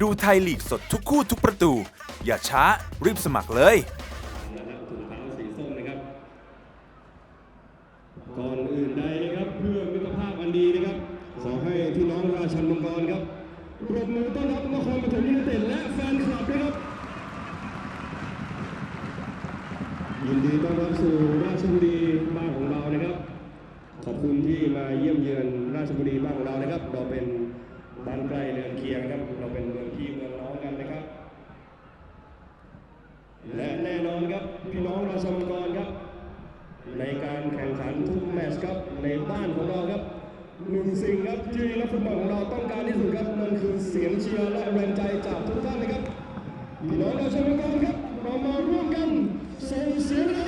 ดูไทยลีกสดทุกคู่ทุกประตู อย่าช้ารีบสมัครเลยนะครับถุงเท้าสีส้มนะครับก่อนอื่นใดนะครับเพื่อมิตรภาพอันดีนะครับขอให้พี่น้องราชันมังกรครับปรบมือต้อนรับนครปฐมยูไนเต็ดและแฟนคลับด้วยครับยินดีต้อนรับสู่ราชบุรีบ้านของเรานะครับ ขอบคุณที่มาเยี่ยมเยือนราชบุรีบ้านของเรานะครับ เราเป็น บ้านใกล้เรือนเคียงครับ เราเป็นเมืองพี่เมืองน้องกันนะครับ และแน่นอนครับพี่น้องราชมังกรครับ ในการแข่งขันทุกแมตช์ครับในบ้านของเราครับหนึ่งสิ่งครับที่นักฟุตบอลของเราต้องการที่สุดครับนั่นคือเสียงเชียร์และแรงใจจากทุกท่านนะครับพี่น้องราชมังกรครับ เรามาร่วมกันส่งเสียง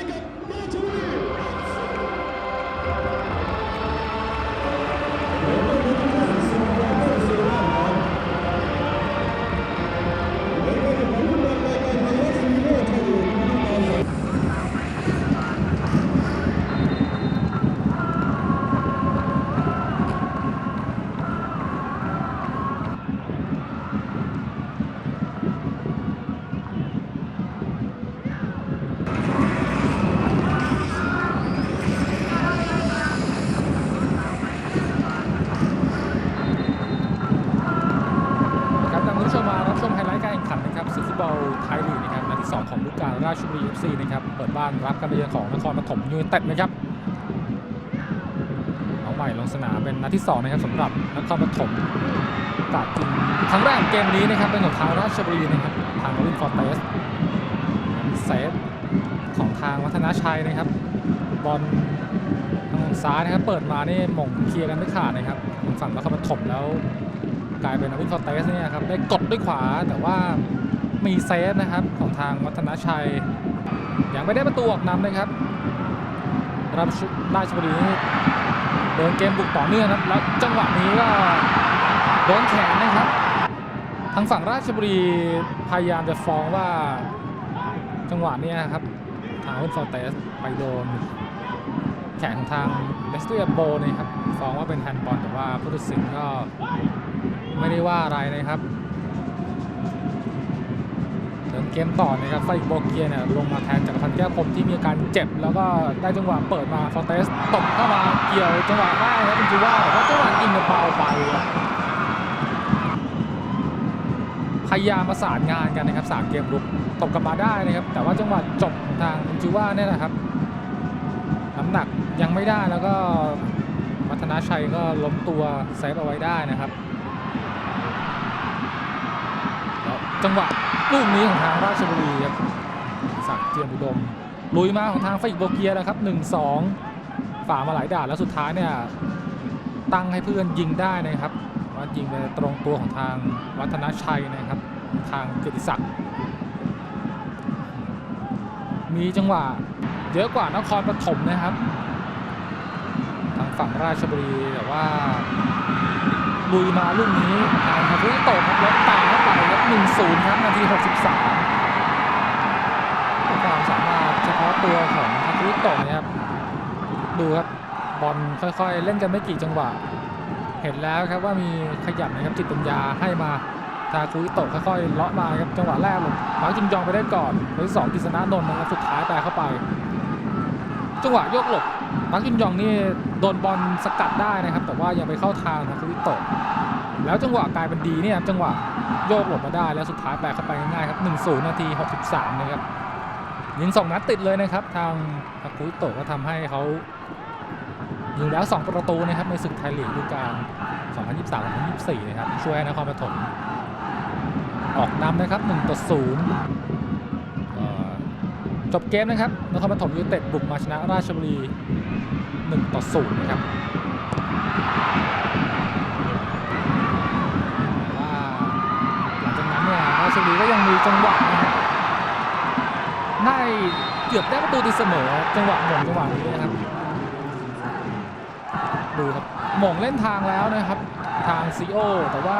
บอลไทยลีกนะครับนัดที่ 2 ของฤดูกาลราชบุรี FC นะครับเปิดบ้านรับการเยือนของนครปฐมยูไนเต็ดนะครับเอาใหม่ลงสนามเป็นนัดที่ 2 นะครับสำหรับนครปฐมโอกาสจริงครั้งแรกของเกมนี้นะครับเป็นของทางราชบุรีนะครับทางวินฟอร์เตสเซฟของทางวัฒนาชัยนะครับ บอลทางซ้ายนะครับเปิดมานี่หม่งเคลียร์กันไม่ขาดนะครับทางฝั่งนครปฐมแล้วกลายเป็นอวินฟอร์เตสเนี่ยครับได้กดด้วยขวาแต่ว่า มีเซฟนะครับของทางวัฒนชัย ยังไม่ได้ประตูออกนำนะครับราชราชบุรีเดินเกมบุกต่อเนื่องครับแล้วจังหวะนี้ก็โดนแขนนะครับ ทางฝั่งราชบุรีพยายามจะฟ้องว่าจังหวะนี้ครับทางอวินฟอร์เตสไปโดนแขนของทางเลสเตอร์โบนะครับฟ้องว่าเป็นแฮนด์บอลแต่ว่าผู้ตัดสินก็ไม่ได้ว่าอะไรนะครับ เกมต่อนะครับไฟโบเกียเนี่ยลงมาแทนจากรพันธ์แก้วพรมที่มีอาการเจ็บ แล้วก็ได้จังหวะเปิดมาฟอเตสตบเข้ามาเกี่ยวจังหวะได้ครับเป็นจูว่าแต่ว่าจังหวะยิงเนี่ยเบาไปพยายามประสานงานกันนะครับสามเกมรุกตบกลับมาได้นะครับ แต่ว่าจังหวะจบของทางจูว่าเนี่ยนะครับน้ำหนักยังไม่ได้แล้วก็วัฒนาชัยก็ล้มตัวเซฟเอาไว้ได้นะครับจังหวะ ลูกนี้ของทางราชบุรีครับศักเจียมอุดม ลุยมาของทางไฟอิกโบเกียนะครับ 1-2 ฝ่ามาหลายด่านแล้วสุดท้ายเนี่ยตั้งให้เพื่อนยิงได้นะครับว่ายิงไปตรงตัวของทางวัฒนชัยนะครับ ทางเกียรติศักดิ์มีจังหวะเยอะกว่านครปฐมนะครับ ทางฝั่งราชบุรีแต่ว่า ลุยมาลูกนี้ทางฮารุโตะครับแล้วตาเข้าไปครับ1-0ครับนาที63ความสามารถเฉพาะตัวของฮารุโตะนะครับดูครับบอลค่อยๆ เล่นกันไม่กี่จังหวะ เห็นแล้วครับว่ามีขยับนะครับจิตปัญญาให้มาทาคุริโตะค่อยๆเลาะมาครับจังหวะแรกหลบมาร์คจินยองไปได้ก่อนแล้วที่สองกิษณะนนท์นะครับสุดท้ายแปเข้าไป จังหวะโยกหลบ มาร์คจินยองนี่โดนบอลสกัดได้นะครับ แต่ว่ายังไปเข้าทางทาคุริโตะแล้วจังหวะกลายเป็นดีเนี่ยจังหวะโยกหลบมาได้แล้วสุดท้ายแปลเข้าไปง่ายๆครับ 1-0 นาที 63 นะครับยิงสองนัดติดเลยนะครับ ทางทาคุริโตะก็ทำให้เขายิงแล้ว 2 ประตูนะครับ ในศึกไทยลีกฤดูกาล2023-2024 นะครับ ช่วยให้นครปฐมออกนำนะครับ1ต่อ0 จบเกมนะครับนครปฐมยูเต็ดบุกมาชนะราชบุรี1ต่อ0นะครับว่าหลังจากนั้นเนี่ยราชบุรีก็ยังมีจังหวะนะครับได้เกือบได้ประตูตีเสมอจังหวะหม่งจังหวะนี้นะครับดูครับหม่งเล่นทางแล้วนะครับ ทางซีโอแต่ว่า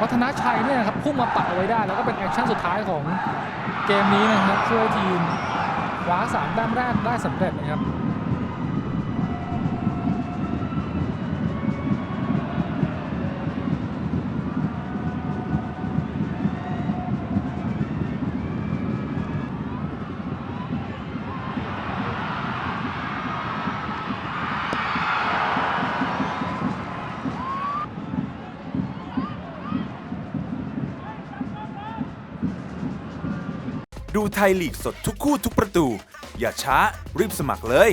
วัฒนชัยเนี่ยครับพุ่งมาปัดเอาไว้ได้ แล้วก็เป็นแอคชั่นสุดท้ายของเกมนี้นะครับช่วยทีมคว้าสามแต้มแรกได้สำเร็จนะครับ ดูไทยลีกสดทุกคู่ทุกประตู อย่าช้ารีบสมัครเลย